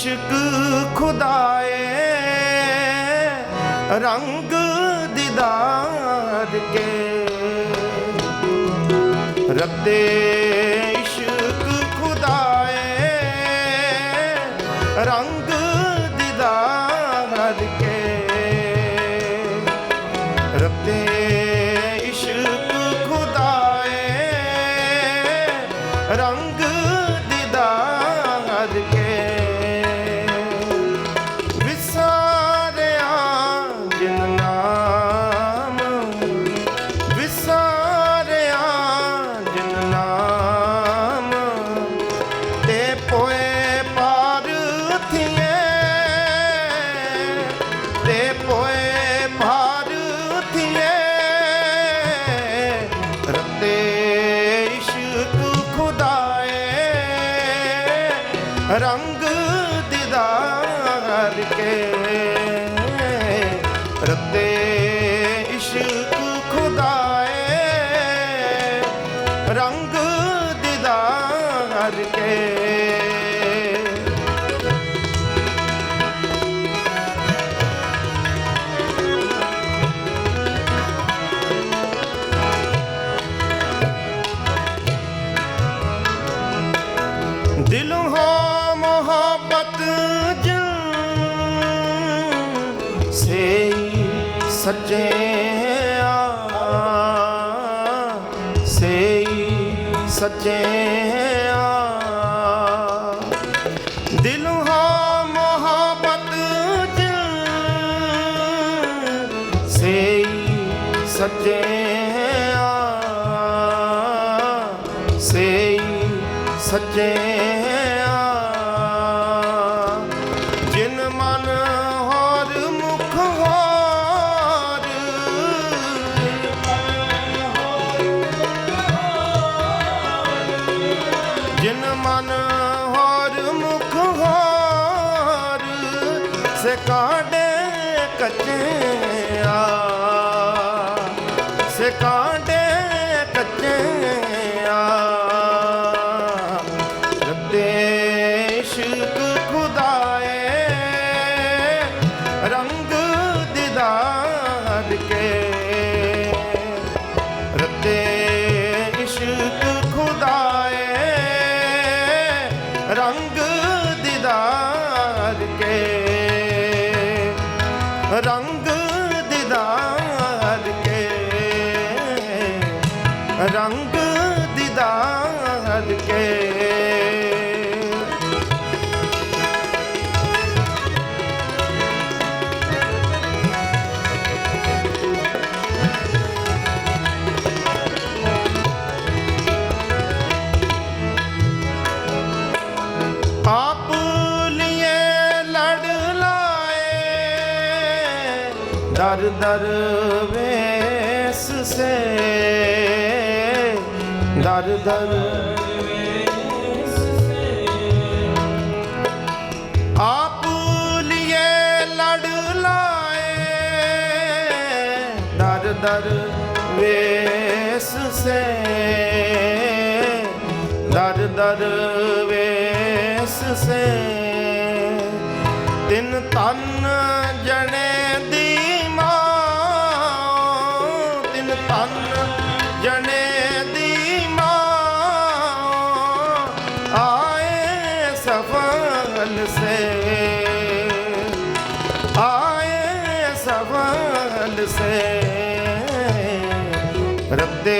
ਇਸ਼ਕ ਖੁਦਾਏ, ਰੰਗ ਦੀਦਾਰ ਕੇ। ਰੱਦੇ ਇਸ਼ਕ ਖੁਦਾਏ, ਰੰਗ ਦੀਦਾਰ ਕੇ। ਰੱਦੇ ਇਸ਼ਕ ਖੁਦਾਏ, ਰੰਗ ਸੇ ਸੱਚੇ ਦਿਲ ਹਾਂ ਮੁਹੱਬਤ ਜਿਨ ਸੇ ਸੱਚੇ ਸੇ ਸੱਚੇ ਕੱਚਿਆ ਸੇ ਕਾਡੇ ਕੱਚਿਆ ਰੱਦੇ ਇਸ਼ਕ ਰੰਗ ਦੀਦਾਰ ਕੇ। ਆਪ ਲਿਏ ਲੜ ਲਾਏ ਦਰ ਦਰ ਵੇਸ ਸੇ। ਦਰ ਦਰ ਆਪ ਲਿਏ ਲੜ ਲਾਏ। ਦਰ ਦਰ ਵੇਸ ਸੇ। ਦਰ ਦਰ ਵੇਸ ਸੇ। ਤਿੰਨ ਤਨ ਰੱਦੇ ਇਸ਼ਕ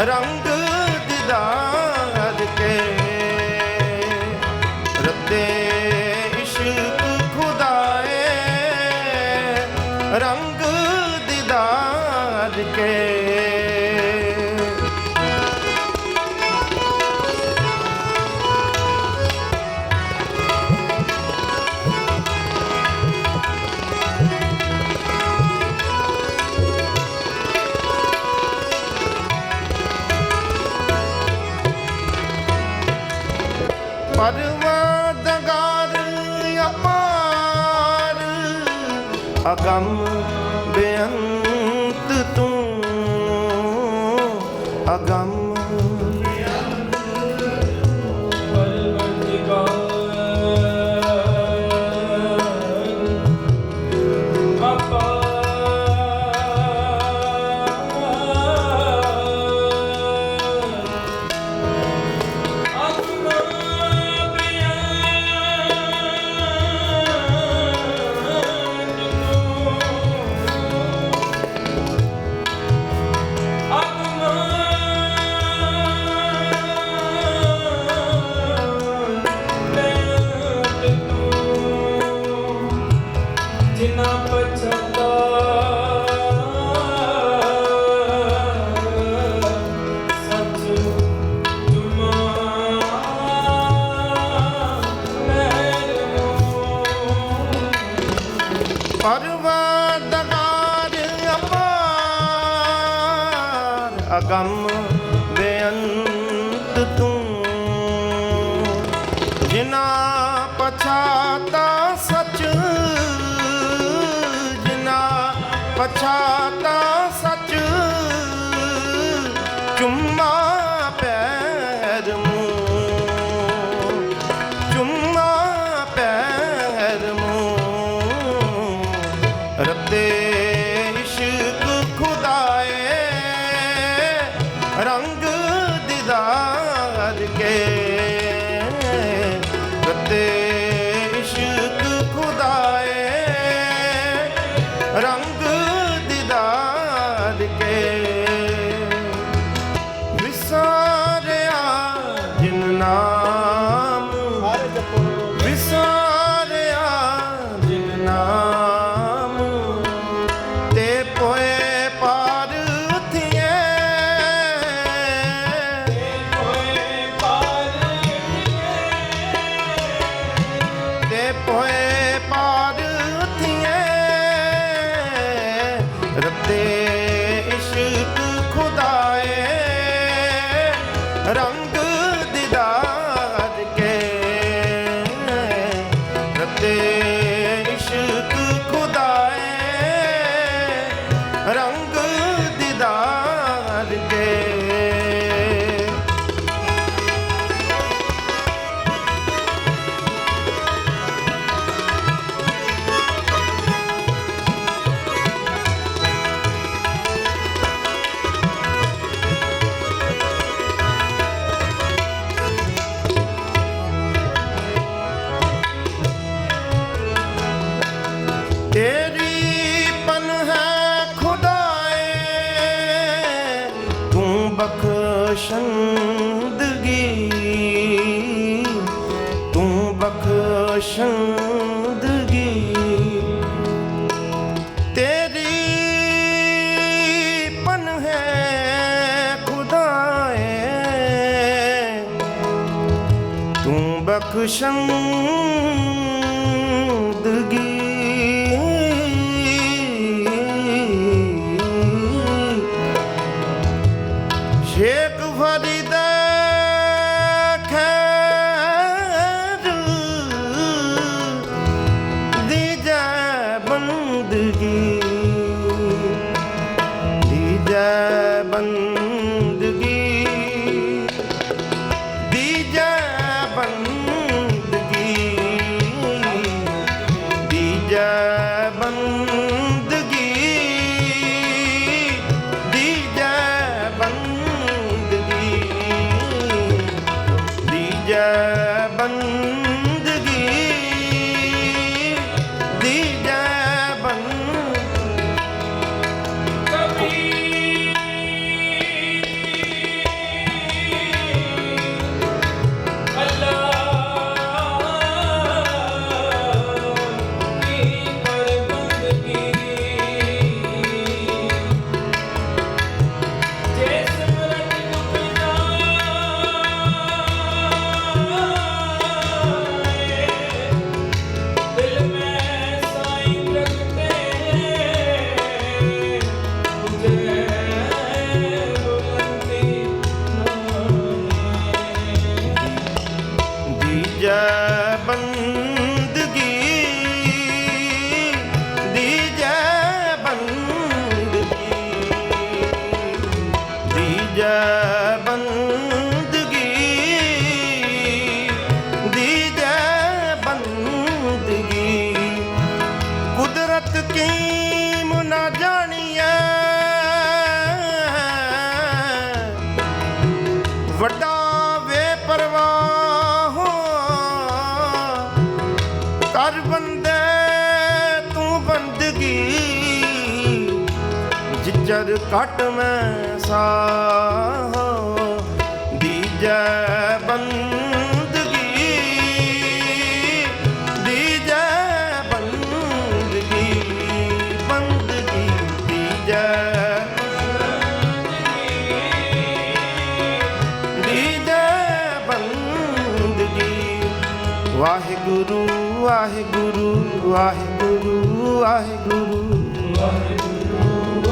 ਰੰਗ programme ਪਰਵਾਦਗਾਰ ਅਪਾਰ ਅਗੰਮ Boy. ਬਖਸ਼ੰਦਗੀ ਤੂੰ ਬਖਸ਼ੰਦਗੀ ਤੇਰੀ ਪਨ ਹੈ ਖੁਦਾਏ ਤੂੰ ਬਖਸ਼ੰਦਗੀ ਜੈ ਬੰਦਗੀ, ਦੀਜੈ ਬੰਦਗੀ। ਕੁਦਰਤ ਕੀ ਮੁਨਾ ਜਾਣੀਐ, ਵੱਡਾ ਵੇ ਪਰਵਾਹ ਕਰ ਬੰਦੇ ਤੂੰ ਬੰਦਗੀ ਜਿੱਜਰ ਘਟ ਮੈਂ ਸਾਹ ਦੀਜੈ ਬੰਦਗੀ ਦੀਜੈ ਬੰਦਗੀ ਬੰਦਗੀ ਦੀਜੈ ਦੀਜੈ ਬੰਦਗੀ। ਵਾਹਿਗੁਰੂ ਵਾਹਿਗੁਰੂ ਵਾਹਿਗੁਰੂ ਵਾਹਿਗੁਰੂ ਵਾਹਿਗੁਰੂ।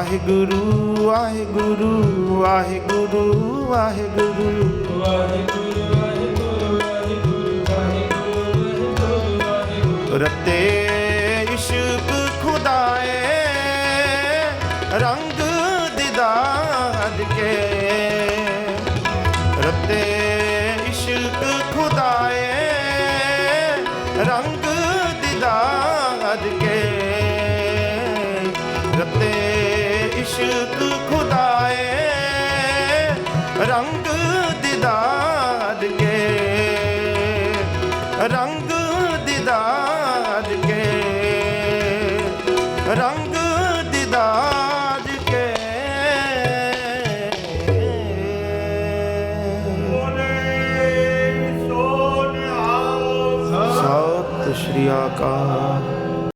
ਵਾਹਿਗੁਰੂ ਵਾਹਿਗੁਰੂ ਵਾਹਿਗੁਰੂ ਵਾਹਿਗੁਰੂ। ਰਤੇ ਰੰਗ ਦਿਦਾਰ ਕੇ। ਰੰਗ